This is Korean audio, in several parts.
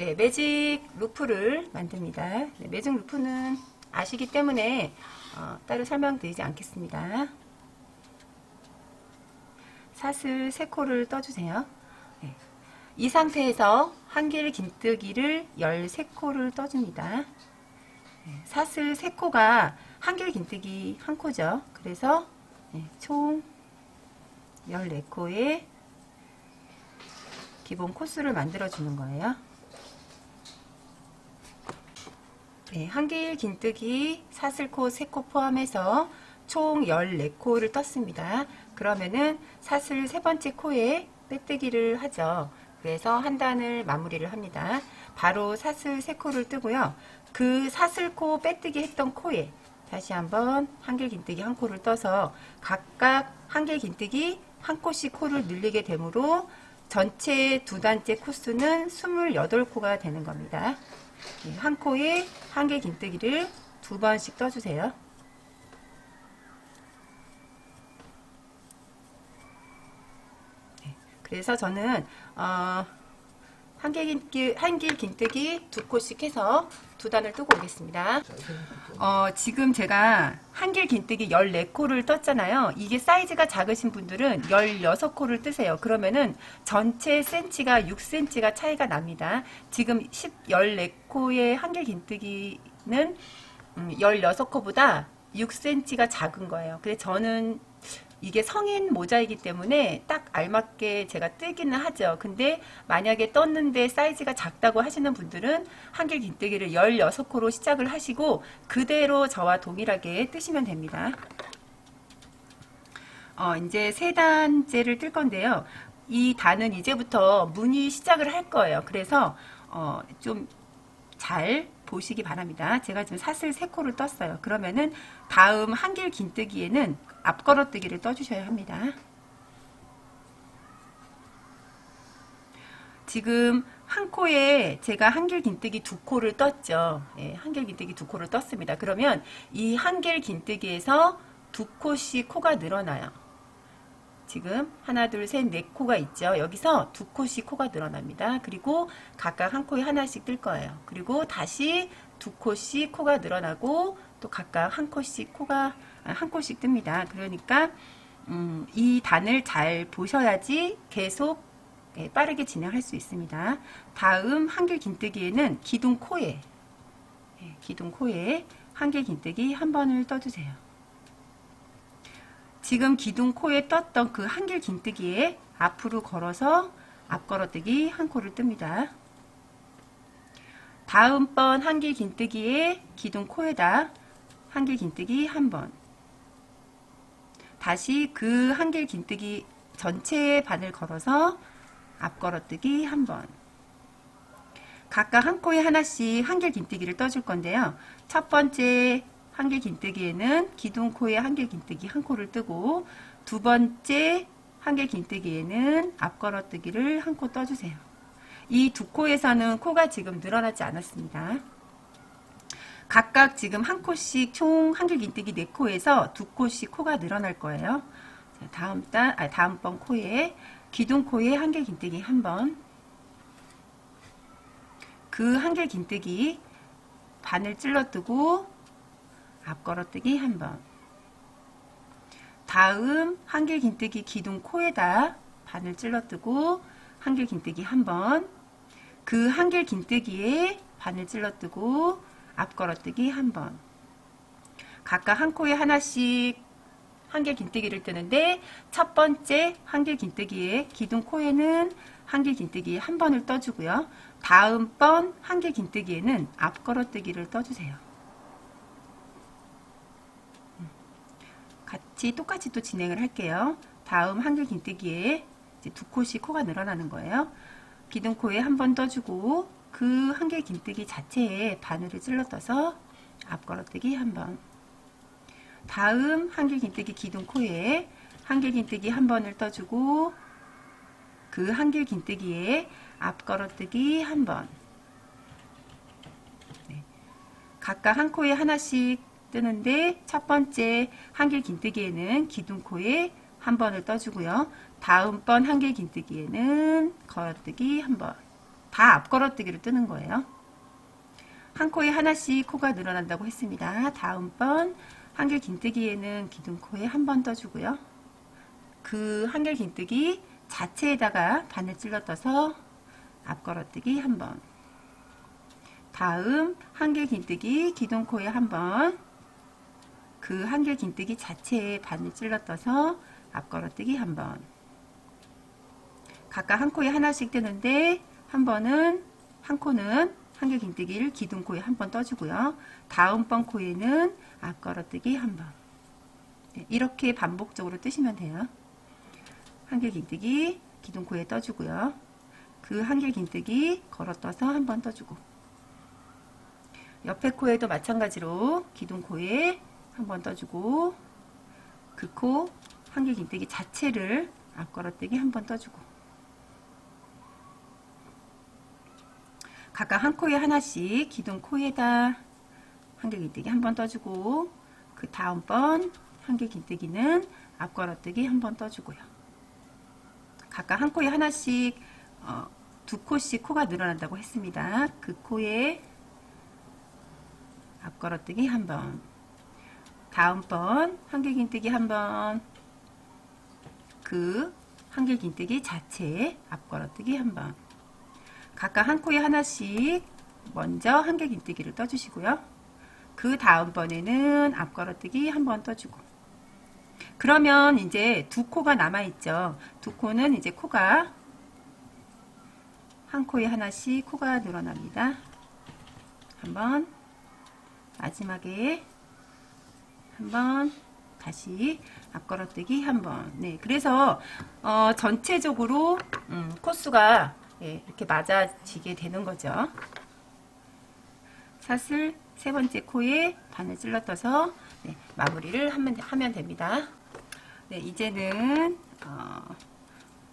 네, 매직 루프를 만듭니다. 네, 매직 루프는 아시기 때문에 어, 따로 설명드리지 않겠습니다. 사슬 3코를 떠주세요. 네. 이 상태에서 한길 긴뜨기를 13코를 떠줍니다. 네, 사슬 3코가 한길 긴뜨기 1코죠. 그래서 네, 총 14코의 기본 코스를 만들어 주는 거예요. 네, 한길 긴뜨기 사슬코 3코 포함해서 총 14코를 떴습니다. 그러면은 사슬 세 번째 코에 빼뜨기를 하죠. 그래서 한 단을 마무리를 합니다. 바로 사슬 3코를 뜨고요. 그 사슬코 빼뜨기 했던 코에 다시 한번 한길 긴뜨기 한 코를 떠서 각각 한길 긴뜨기 한 코씩 코를 늘리게 되므로 전체 두 단째 코수는 28코가 되는 겁니다. 네, 한 코에 한길 긴뜨기를 두 번씩 떠주세요. 네, 그래서 저는 어, 한길 긴뜨기, 두 코씩 해서 두 단을 뜨고 오겠습니다. 어, 지금 제가 한길 긴뜨기 14코를 떴잖아요. 이게 사이즈가 작으신 분들은 16코를 뜨세요. 그러면은 전체 센치가 6cm가 차이가 납니다. 지금 10, 14코의 한길 긴뜨기는 음, 16코보다 6cm가 작은 거예요. 근데 저는 이게 성인 모자이기 때문에 딱 알맞게 제가 뜨기는 하죠. 근데 만약에 떴는데 사이즈가 작다고 하시는 분들은 한길 긴뜨기를 16코로 시작을 하시고 그대로 저와 동일하게 뜨시면 됩니다. 어, 이제 세 단째를 뜰 건데요. 이 단은 이제부터 무늬 시작을 할 거예요. 그래서 어, 좀잘 보시기 바랍니다. 제가 지금 사슬 세 코를 떴어요. 그러면은 다음 한길 긴뜨기에는 앞걸어뜨기를 떠주셔야 합니다. 지금 한 코에 제가 한길 긴뜨기 두 코를 떴죠. 예, 한길 긴뜨기 두 코를 떴습니다. 그러면 이 한길 긴뜨기에서 두 코씩 코가 늘어나요. 지금 하나, 둘, 셋, 네 코가 있죠. 여기서 두 코씩 코가 늘어납니다. 그리고 각각 한 코에 하나씩 뜰 거예요. 그리고 다시 두 코씩 코가 늘어나고 또 각각 한 코씩 코가 아, 한 코씩 뜹니다. 그러니까 음, 이 단을 잘 보셔야지 계속 예, 빠르게 진행할 수 있습니다. 다음 한길 긴뜨기에는 기둥 코에 예, 기둥 코에 한길 긴뜨기 한 번을 떠주세요. 지금 기둥 코에 떴던 그 한길 긴뜨기에 앞으로 걸어서 앞걸어뜨기 한 코를 뜹니다. 다음번 한길 긴뜨기에 기둥 코에다 한길 긴뜨기 한 번. 다시 그 한길 긴뜨기 전체의 반을 걸어서 앞걸어뜨기 한 번. 각각 한 코에 하나씩 한길 긴뜨기를 떠줄 건데요. 첫 번째 한길 긴뜨기에는 기둥 코에 한길 긴뜨기 한 코를 뜨고 두 번째 한길 긴뜨기에는 앞걸어뜨기를 한 코 떠주세요. 이 두 코에서는 코가 지금 늘어나지 않았습니다. 각각 지금 한 코씩 총 한길 긴뜨기 네 코에서 두 코씩 코가 늘어날 거예요. 자, 다음 단, 아, 다음번 코에 기둥 코에 한길 긴뜨기 한 번. 그 한길 긴뜨기 반을 찔러 뜨고 앞걸어뜨기 한 번. 다음 한길 긴뜨기 기둥 코에다 반을 찔러뜨고 한길 긴뜨기 한 번. 그 한길 긴뜨기에 반을 찔러뜨고 앞 걸어뜨기 한 번. 각각 한 코에 하나씩 한길 긴뜨기를 뜨는데 첫 번째 한길 긴뜨기에 기둥 코에는 한길 긴뜨기 한 번을 떠주고요. 다음 번 한길 긴뜨기에는 앞 걸어뜨기를 떠주세요. 같이 똑같이 또 진행을 할게요. 다음 한길 긴뜨기에 두 코씩 코가 늘어나는 거예요. 기둥 코에 한 번 떠주고 그 한길 긴뜨기 자체에 바늘을 찔러 떠서 앞걸어뜨기 한 번. 다음 한길 긴뜨기 기둥 코에 한길 긴뜨기 한 번을 떠주고 그 한길 긴뜨기에 앞걸어뜨기 한 번. 네. 각각 한 코에 하나씩 뜨는데 첫 번째 한길 긴뜨기에는 기둥 코에 한 번을 떠주고요. 다음번 한길 긴뜨기에는 걸어뜨기 한 번. 다 앞걸어뜨기로 뜨는 거예요. 한 코에 하나씩 코가 늘어난다고 했습니다. 다음번 한길 긴뜨기에는 기둥코에 한 번 떠주고요. 그 한길 긴뜨기 자체에다가 바늘 찔러 떠서 앞걸어뜨기 한 번. 다음 한길 긴뜨기 기둥코에 한 번. 그 한길 긴뜨기 자체에 바늘 찔러 떠서 앞걸어뜨기 한 번. 각각 한 코에 하나씩 뜨는데 한 번은 한 코는 한길 긴뜨기를 기둥 코에 한 번 떠주고요. 다음번 코에는 앞걸어뜨기 한 번. 네, 이렇게 반복적으로 뜨시면 돼요. 한길 긴뜨기 기둥 코에 떠주고요. 그 한길 긴뜨기 걸어 떠서 한 번 떠주고 옆에 코에도 마찬가지로 기둥 코에 한 번 떠주고 그코 한길 긴뜨기 자체를 앞걸어뜨기 한 번 떠주고 각각 한 코에 하나씩 기둥 코에다 한길 긴뜨기 한 번 떠주고 그 다음번 한길 긴뜨기는 앞걸어뜨기 한 번 떠주고요. 각각 한 코에 하나씩 어, 두 코씩 코가 늘어난다고 했습니다. 그 코에 앞걸어뜨기 한 번. 다음번 한길 긴뜨기 한 번. 그 한길 긴뜨기 자체 앞걸어뜨기 한 번. 각각 한 코에 하나씩 먼저 한길 긴뜨기를 떠주시고요. 그 다음번에는 앞걸어뜨기 한번 떠주고. 그러면 이제 두 코가 남아있죠. 두 코는 이제 코가 한 코에 하나씩 코가 늘어납니다. 한번 마지막에 한번 다시 앞걸어뜨기 한번. 네 그래서 어, 전체적으로 음, 코수가 예, 이렇게 맞아지게 되는 거죠. 사슬 세 번째 코에 바늘 찔러 떠서 네, 마무리를 하면, 하면 됩니다. 네 이제는 어,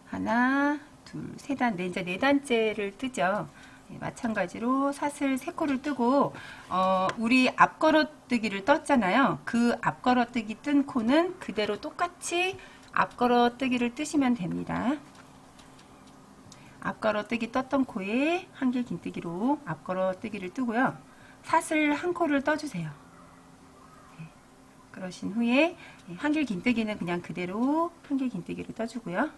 하나 둘, 세 단, 네, 이제 네 단째를 뜨죠. 네, 마찬가지로 사슬 세 코를 뜨고, 어, 우리 앞걸어뜨기를 떴잖아요. 그 앞걸어뜨기 뜬 코는 그대로 똑같이 앞걸어뜨기를 뜨시면 됩니다. 앞걸어뜨기 떴던 코에 한길 긴뜨기로 앞걸어뜨기를 뜨고요. 사슬 한 코를 떠주세요. 네, 그러신 후에 한길 긴뜨기는 그냥 그대로 한길 긴뜨기를 떠주고요.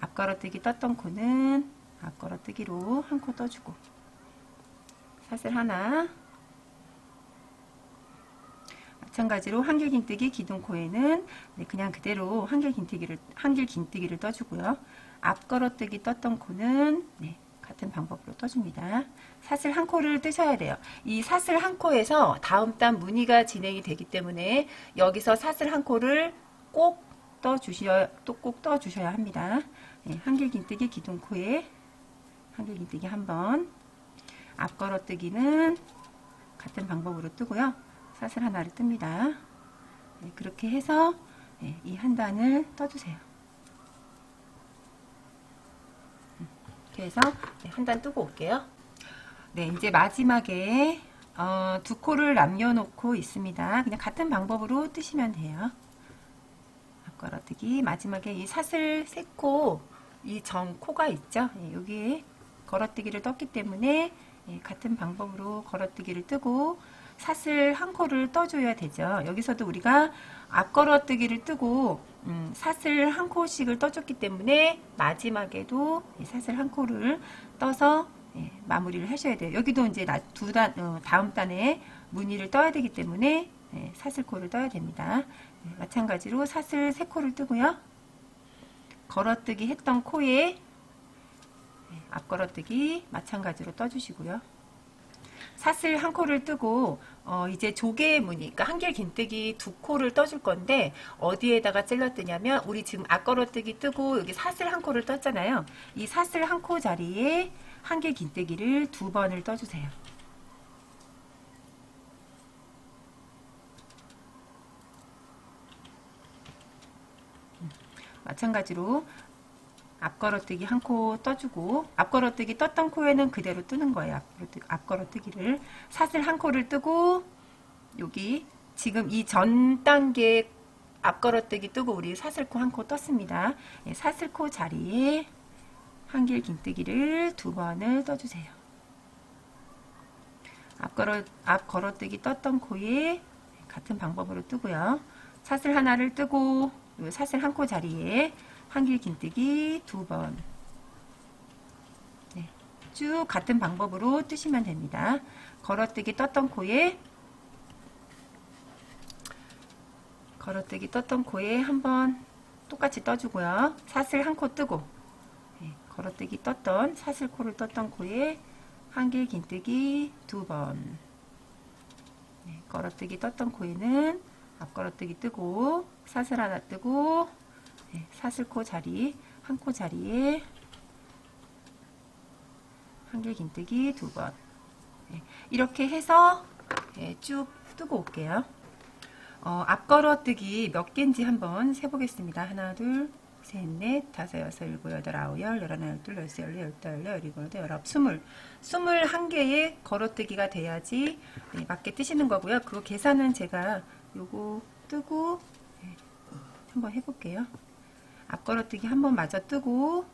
앞걸어뜨기 떴던 코는 앞걸어뜨기로 한 코 떠주고 사슬 하나 마찬가지로 한길 긴뜨기 기둥코에는 네, 그냥 그대로 한길 긴뜨기를 한길 긴뜨기를 떠주고요. 앞걸어뜨기 떴던 코는 네, 같은 방법으로 떠줍니다. 사슬 한 코를 뜨셔야 돼요. 이 사슬 한 코에서 다음 단 무늬가 진행이 되기 때문에 여기서 사슬 한 코를 꼭 떠주셔야 또 꼭 떠주셔야 합니다. 네, 한길 긴뜨기 기둥코에 한길 긴뜨기 한번 앞걸어 뜨기는 같은 방법으로 뜨고요. 사슬 하나를 뜹니다. 네, 그렇게 해서 네, 이한 단을 떠주세요. 음, 이렇게 해서 네, 한단 뜨고 올게요. 네, 이제 마지막에 어, 두 코를 남겨놓고 있습니다. 그냥 같은 방법으로 뜨시면 돼요. 걸어뜨기 마지막에 이 사슬 세코 이정 코가 있죠 예, 여기에 걸어뜨기를 떴기 때문에 예, 같은 방법으로 걸어뜨기를 뜨고 사슬 한 코를 떠줘야 되죠. 여기서도 우리가 앞걸어뜨기를 뜨고 음, 사슬 한 코씩을 떠줬기 때문에 마지막에도 사슬 한 코를 떠서 예, 마무리를 하셔야 돼요. 여기도 이제 두 단, 어, 다음 단에 무늬를 떠야 되기 때문에 예, 사슬 코를 떠야 됩니다. 네, 마찬가지로 사슬 3코를 뜨고요. 걸어뜨기 했던 코에 네, 앞걸어뜨기 마찬가지로 떠주시고요. 사슬 한 코를 뜨고 어, 이제 조개 무늬, 그러니까 한길 긴뜨기 두 코를 떠줄 건데 어디에다가 찔러 뜨냐면 우리 지금 앞걸어뜨기 뜨고 여기 사슬 한 코를 떴잖아요. 이 사슬 한 코 자리에 한길 긴뜨기를 두 번을 떠주세요. 마찬가지로 앞걸어뜨기 한 코 떠주고 앞걸어뜨기 떴던 코에는 그대로 뜨는 거예요. 앞걸어뜨기 를 사슬 한 코를 뜨고 여기 지금 이 전 단계 앞걸어뜨기 뜨고 우리 사슬코 한 코 떴습니다. 예, 사슬코 자리에 한길 긴뜨기를 두 번을 떠주세요. 앞 걸어 앞 걸어뜨기 떴던 코에 같은 방법으로 뜨고요. 사슬 하나를 뜨고 요 사슬 한 코 자리에 한길 긴뜨기 두 번. 네, 쭉 같은 방법으로 뜨시면 됩니다. 걸어뜨기 떴던 코에 걸어뜨기 떴던 코에 한번 똑같이 떠주고요. 사슬 한 코 뜨고 네, 걸어뜨기 떴던 사슬 코를 떴던 코에 한길 긴뜨기 두 번. 네, 걸어뜨기 떴던 코에는 앞 걸어뜨기 뜨고 사슬 하나 뜨고 네, 사슬 코 자리 한 코 자리에 한길 긴뜨기 두 번. 네, 이렇게 해서 네, 쭉 뜨고 올게요. 어, 앞걸어뜨기 몇 개인지 한번 세보겠습니다. 하나, 둘, 셋, 넷, 다섯, 여섯, 일곱, 여덟, 아홉, 열, 열하나, 열둘, 열세, 열네, 열다, 열네, 열일곱, 여덟, 열아홉, 스물. 스물 한 개의 걸어뜨기가 돼야지 네, 맞게 뜨시는 거고요. 그거 계산은 제가 요거 뜨고 네, 한번 해볼게요. 앞걸어뜨기 한번 마저 뜨고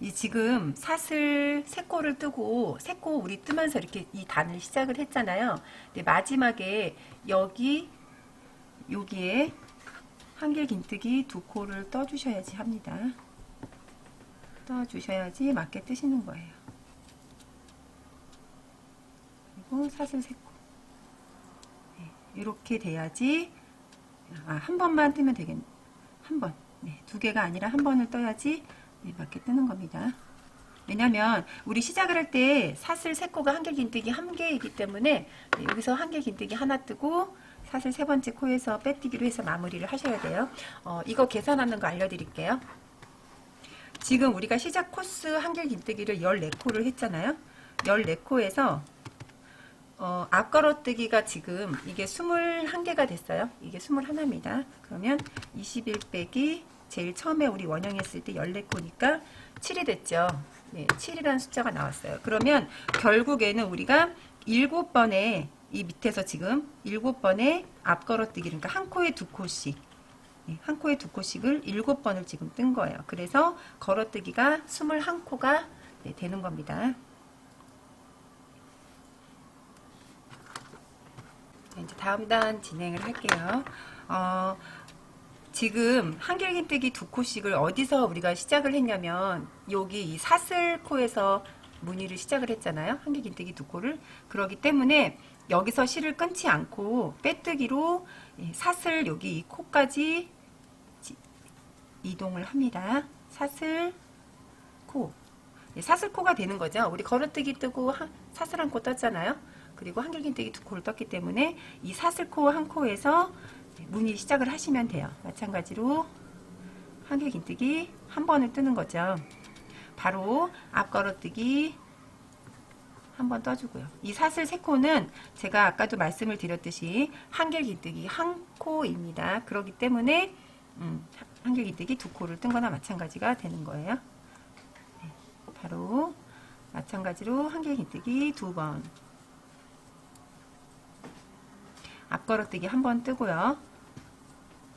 이 지금 사슬 세 코를 뜨고 세코 우리 뜨면서 이렇게 이 단을 시작을 했잖아요. 근데 마지막에 여기 여기에 한길 긴뜨기 두 코를 떠 주셔야지 합니다. 떠 주셔야지 맞게 뜨시는 거예요. 그리고 사슬 세 코. 네, 이렇게 돼야지 아, 한 번만 뜨면 되겠네. 한 번. 네, 두 개가 아니라 한 번을 떠야지 네, 맞게 뜨는 겁니다. 왜냐면 우리 시작을 할 때 사슬 세 코가 한길 긴뜨기 한 개이기 때문에 네, 여기서 한길 긴뜨기 하나 뜨고 사슬 세 번째 코에서 빼뜨기로 해서 마무리를 하셔야 돼요. 어, 이거 계산하는 거 알려드릴게요. 지금 우리가 시작 코스 한길 긴뜨기를 14코를 했잖아요. 14코에서 어, 앞걸어뜨기가 지금 이게 21개가 됐어요. 이게 21입니다. 그러면 21 빼기 제일 처음에 우리 원형 했을 때 14코니까 7이 됐죠. 네, 7이라는 숫자가 나왔어요. 그러면 결국에는 우리가 7번에 이 밑에서 지금 7번에 앞걸어뜨기 그러니까 한 코에 두 코씩 네, 한 코에 두 코씩을 7번을 지금 뜬 거예요. 그래서 걸어뜨기가 21코가 네, 되는 겁니다. 이제 다음 단 진행을 할게요. 어, 지금 한길긴뜨기 두 코씩을 어디서 우리가 시작을 했냐면 여기 이 사슬코에서 무늬를 시작을 했잖아요. 한길긴뜨기 두 코를. 그러기 때문에 여기서 실을 끊지 않고 빼뜨기로 이 사슬 여기 이 코까지 지- 이동을 합니다. 사슬 코. 예, 사슬코가 되는 거죠. 우리 걸어뜨기 뜨고 하- 사슬 한 코 떴잖아요. 그리고 한길긴뜨기 두 코를 떴기 때문에 이 사슬코 한 코에서 무늬 시작을 하시면 돼요. 마찬가지로 한길긴뜨기 한 번을 뜨는 거죠. 바로 앞걸어뜨기 한 번 떠주고요. 이 사슬 세 코는 제가 아까도 말씀을 드렸듯이 한길긴뜨기 한 코입니다. 그렇기 때문에 음, 한길긴뜨기 두 코를 뜬 거나 마찬가지가 되는 거예요. 네, 바로 마찬가지로 한길긴뜨기 두 번. 앞걸어뜨기 한 번 뜨고요.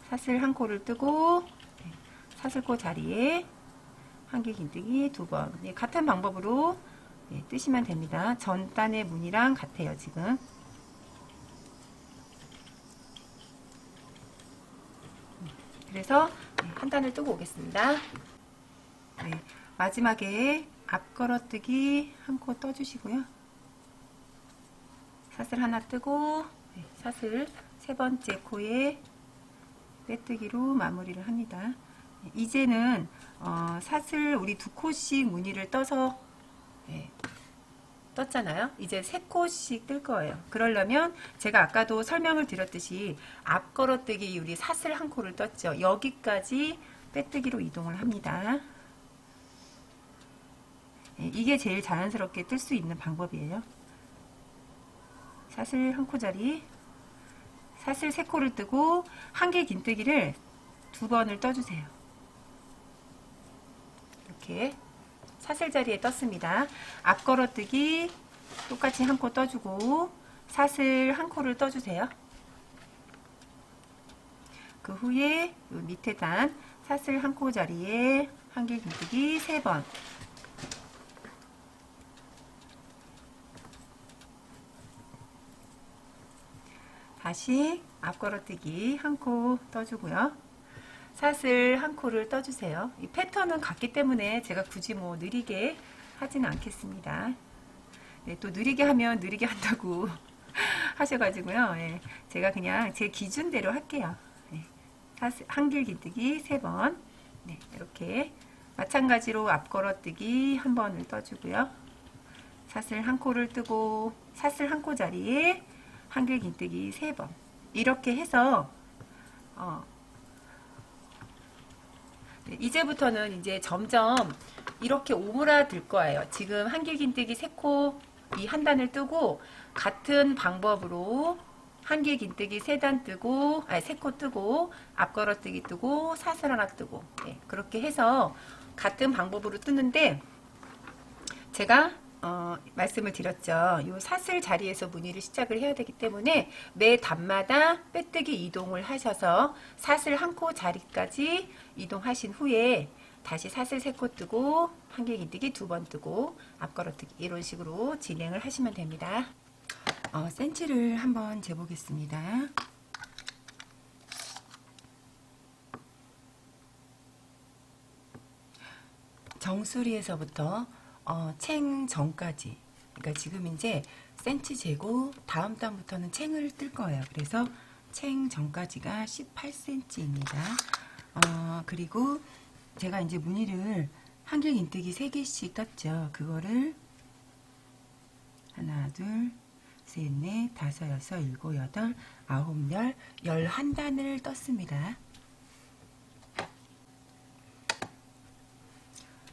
사슬 한 코를 뜨고 네, 사슬코 자리에 한길긴뜨기 두 번. 네, 같은 방법으로 네, 뜨시면 됩니다. 전 단의 무늬랑 같아요, 지금. 그래서 네, 한 단을 뜨고 오겠습니다. 네, 마지막에 앞걸어뜨기 한 코 떠주시고요. 사슬 하나 뜨고 네, 사슬 세 번째 코에 빼뜨기로 마무리를 합니다. 네, 이제는 어, 사슬 우리 두 코씩 무늬를 떠서 네, 떴잖아요. 이제 세 코씩 뜰 거예요. 그러려면 제가 아까도 설명을 드렸듯이 앞 걸어뜨기 우리 사슬 한 코를 떴죠. 여기까지 빼뜨기로 이동을 합니다. 네, 이게 제일 자연스럽게 뜰 수 있는 방법이에요. 사슬 한 코 자리 사슬 세 코를 뜨고 한 개 긴뜨기를 두 번을 떠주세요. 이렇게 사슬 자리에 떴습니다. 앞 걸어뜨기 똑같이 한 코 떠주고 사슬 한 코를 떠주세요. 그 후에 요 밑에 단 사슬 한 코 자리에 한길 긴뜨기 3번 다시 앞걸어뜨기 한 코 떠주고요. 사슬 한 코를 떠주세요. 이 패턴은 같기 때문에 제가 굳이 뭐 느리게 하지는 않겠습니다. 네, 또 느리게 하면 느리게 한다고 하셔가지고요. 예, 제가 그냥 제 기준대로 할게요. 네, 사슬 한길 긴뜨기 3번 네, 이렇게 마찬가지로 앞걸어뜨기 한 번을 떠주고요. 사슬 한 코를 뜨고 사슬 한 코 자리에 한길 긴뜨기 3번 이렇게 해서 어, 네, 이제부터는 이제 점점 이렇게 오므라들 거예요. 지금 한길 긴뜨기 3코 이 한 단을 뜨고 같은 방법으로 한길 긴뜨기 3단 뜨고 아니 3코 뜨고 앞걸어뜨기 뜨고 사슬 하나 뜨고 네, 그렇게 해서 같은 방법으로 뜨는데 제가 어, 말씀을 드렸죠. 요 사슬 자리에서 무늬를 시작을 해야 되기 때문에 매 단마다 빼뜨기 이동을 하셔서 사슬 한 코 자리까지 이동하신 후에 다시 사슬 세 코 뜨고 한길 긴뜨기 두 번 뜨고 앞걸어뜨기 이런 식으로 진행을 하시면 됩니다. 어, 센치를 한번 재보겠습니다. 정수리에서부터 어, 챙 전까지 그러니까 지금 이제 센치 재고 다음 단부터는 챙을 뜰 거예요. 그래서 챙 전까지가 18cm입니다. 어, 그리고 제가 이제 무늬를 한길 인뜨기 3개씩 떴죠. 그거를 하나, 둘, 셋, 넷, 다섯, 여섯, 일곱, 여덟, 아홉, 열, 열한 단을 떴습니다.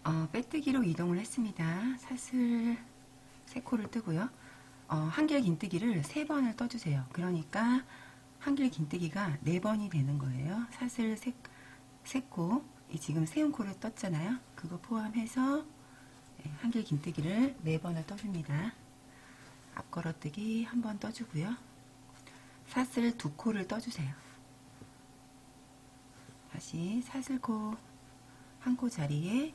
어, 빼뜨기로 이동을 했습니다. 사슬 세 코를 뜨고요. 어, 한길 긴뜨기를 세 번을 떠주세요. 그러니까 한길 긴뜨기가 네 번이 되는 거예요. 사슬 세, 세 코, 이 지금 세운 코를 떴잖아요. 그거 포함해서 네, 한길 긴뜨기를 네 번을 떠줍니다. 앞걸어뜨기 한 번 떠주고요. 사슬 두 코를 떠주세요. 다시 사슬코 한 코 자리에 네,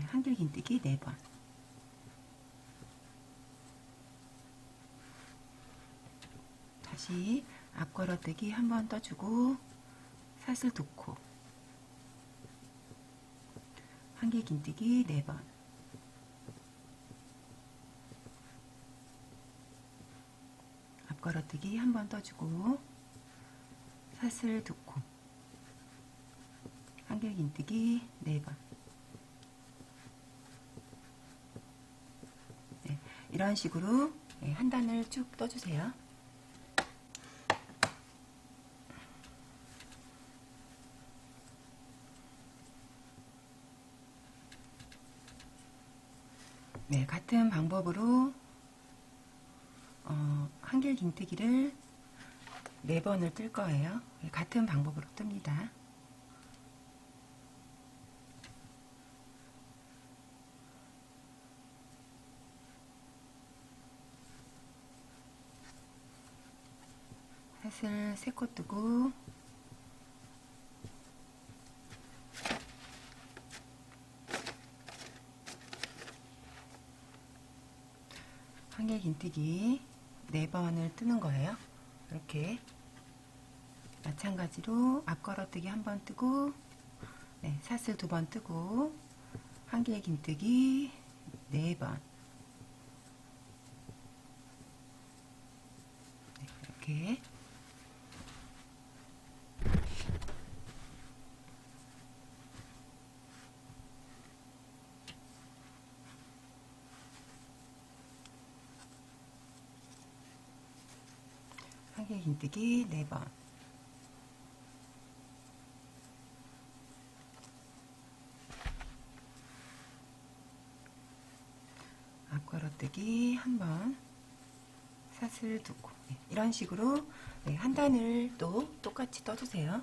한길 긴뜨기 4번. 다시 앞걸어뜨기 한 번 떠주고 사슬 2코 한길 긴뜨기 4번. 앞걸어뜨기 한 번 떠주고 사슬 2코 한길 긴뜨기 4번 이런 식으로 예, 한 단을 쭉 떠주세요. 네, 같은 방법으로 어, 한길 긴뜨기를 네 번을 뜰 거예요. 예, 같은 방법으로 뜹니다. 사슬 세코 뜨고 한 개 긴뜨기 네 번을 뜨는 거예요. 이렇게 마찬가지로 앞걸어뜨기 한 번 뜨고 네, 사슬 두 번 뜨고 한개 긴뜨기 네 번. 네, 이렇게 긴뜨기 4번. 앞걸어뜨기 한번. 사슬 두고. 네, 이런 식으로 네, 한 단을 또 똑같이 떠주세요.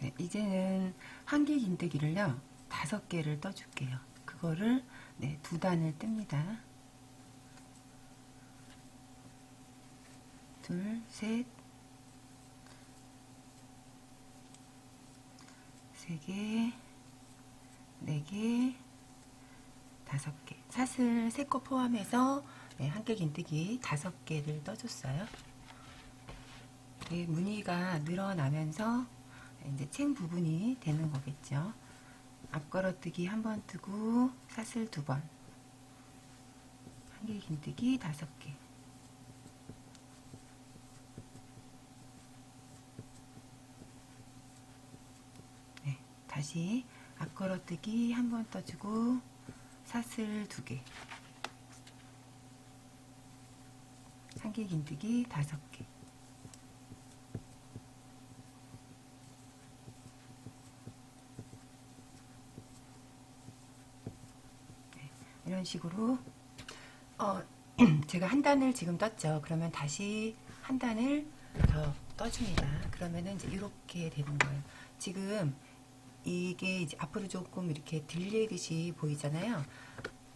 네, 이제는 한길 긴뜨기를요 다섯 개를 떠줄게요. 그거를 네, 두 단을 뜹니다. 둘, 셋, 세 개, 네 개, 다섯 개. 사슬 세거 포함해서 네, 한개 긴뜨기 다섯 개를 떠줬어요. 네, 무늬가 늘어나면서 이제 챙 부분이 되는 거겠죠. 앞걸어뜨기 한 번 뜨고 사슬 두 번. 한개 긴뜨기 다섯 개. 네, 다시 앞걸어뜨기 한 번 떠주고 사슬 두 개. 한개 긴뜨기 다섯 개. 네, 이런 식으로 어, 제가 한 단을 지금 떴죠. 그러면 다시 한 단을 더 떠줍니다. 그러면은 이제 이렇게 되는 거예요. 지금 이게 이제 앞으로 조금 이렇게 들리듯이 보이잖아요.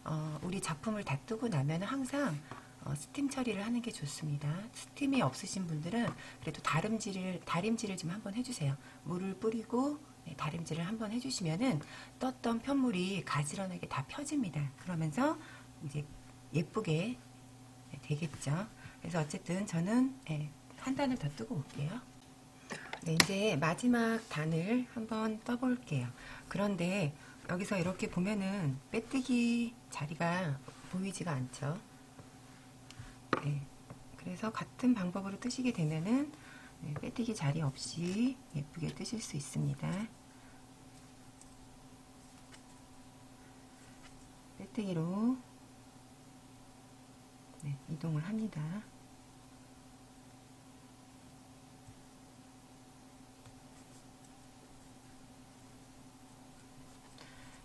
어, 우리 작품을 다 뜨고 나면 항상 어, 스팀 처리를 하는 게 좋습니다. 스팀이 없으신 분들은 그래도 다림질을 다림질을 좀 한번 해주세요. 물을 뿌리고 네, 다림질을 한번 해주시면은 떴던 편물이 가지런하게 다 펴집니다. 그러면서 이제 예쁘게 네, 되겠죠. 그래서 어쨌든 저는 네, 한 단을 더 뜨고 올게요. 네, 이제 마지막 단을 한번 떠볼게요. 그런데 여기서 이렇게 보면은 빼뜨기 자리가 보이지가 않죠. 네, 그래서 같은 방법으로 뜨시게 되면은 네, 빼뜨기 자리 없이 예쁘게 뜨실 수 있습니다. 빼뜨기로 네, 이동을 합니다.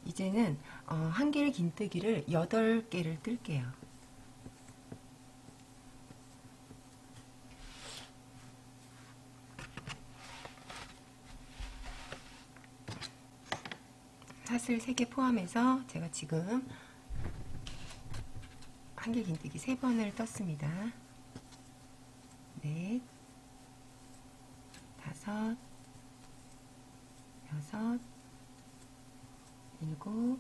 이제는 어, 한길 긴뜨기를 8개를 뜰게요. 사슬 3개 포함해서 제가 지금 한길 긴뜨기 3번을 떴습니다. 넷, 다섯, 여섯, 일곱,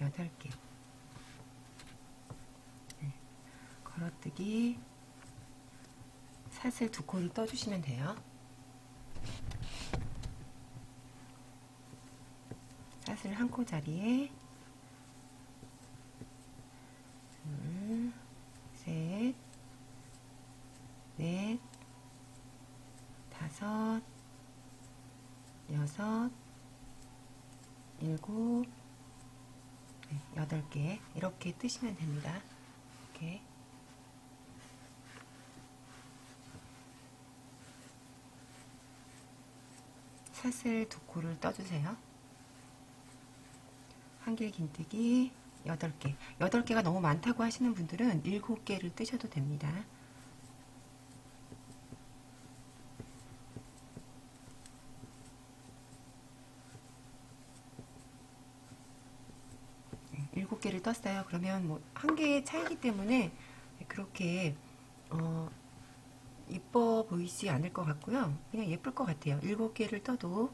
여덟 개. 네. 걸어뜨기 사슬 두 코를 떠주시면 돼요. 사슬 한 코 자리에 둘, 셋, 넷, 다섯, 여섯, 일곱, 네, 여덟 개 이렇게 뜨시면 됩니다. 이렇게 사슬 두 코를 떠주세요. 한길 긴뜨기 8개. 8개가 너무 많다고 하시는 분들은 7개를 뜨셔도 됩니다. 일곱 개를 떴어요. 그러면 뭐 한 개의 차이기 때문에 그렇게 어 이뻐 보이지 않을 것 같고요. 그냥 예쁠 것 같아요. 일곱 개를 떠도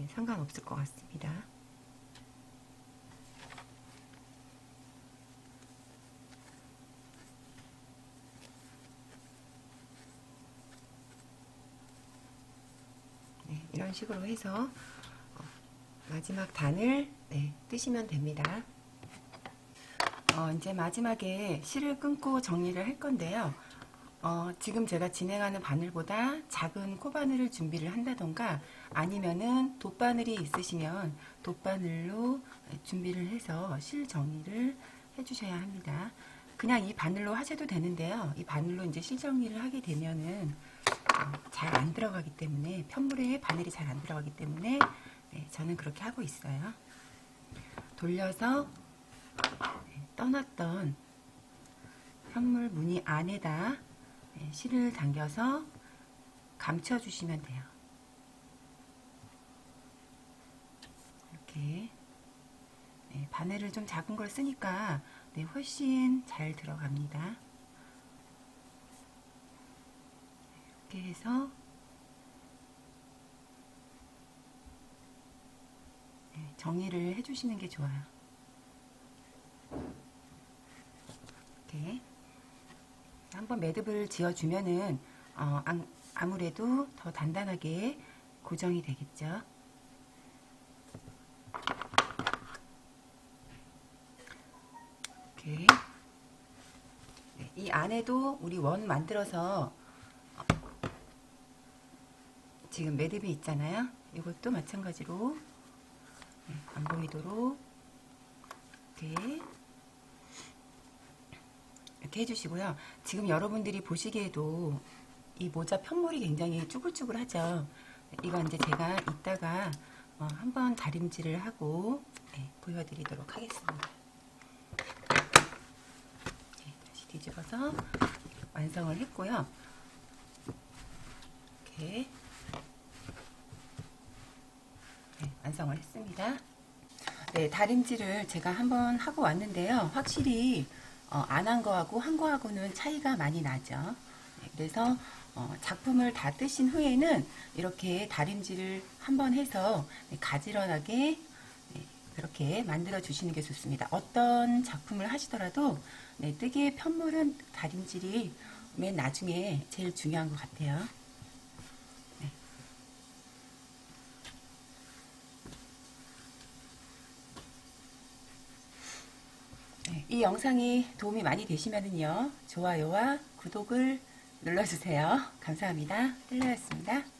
예, 상관없을 것 같습니다. 네, 이런 식으로 해서 어, 마지막 단을 네, 뜨시면 됩니다. 어, 이제 마지막에 실을 끊고 정리를 할 건데요. 어, 지금 제가 진행하는 바늘보다 작은 코바늘을 준비를 한다던가 아니면은 돗바늘이 있으시면 돗바늘로 준비를 해서 실 정리를 해주셔야 합니다. 그냥 이 바늘로 하셔도 되는데요. 이 바늘로 이제 실 정리를 하게 되면은 어, 잘 안 들어가기 때문에 편물에 바늘이 잘 안 들어가기 때문에 네, 저는 그렇게 하고 있어요. 돌려서 네, 떠났던 현물 무늬 안에다 네, 실을 당겨서 감춰주시면 돼요. 이렇게 네, 네, 바늘을 좀 작은 걸 쓰니까 네, 훨씬 잘 들어갑니다. 이렇게 해서 네, 정리를 해주시는 게 좋아요. 이렇게 한번 매듭을 지어주면은 어, 안- 아무래도 더 단단하게 고정이 되겠죠. 이렇게 네, 이 안에도 우리 원 만들어서 어, 지금 매듭이 있잖아요. 이것도 마찬가지로 네, 안 보이도록 이렇게 이렇게 해주시고요. 지금 여러분들이 보시기에도 이 모자 편물이 굉장히 쭈글쭈글하죠. 이거 이제 제가 이따가 어, 한번 다림질을 하고 네, 보여드리도록 하겠습니다. 네, 다시 뒤집어서 완성을 했고요. 이렇게 네, 완성을 했습니다. 네, 다림질을 제가 한번 하고 왔는데요. 확실히 어, 안한 거하고 한 거하고는 차이가 많이 나죠. 네, 그래서 어, 작품을 다 뜨신 후에는 이렇게 다림질을 한번 해서 네, 가지런하게 네, 그렇게 만들어 주시는 게 좋습니다. 어떤 작품을 하시더라도 네, 뜨개의 편물은 다림질이 맨 나중에 제일 중요한 것 같아요. 이 영상이 도움이 많이 되시면요 좋아요와 구독을 눌러주세요. 감사합니다. 뜰러였습니다.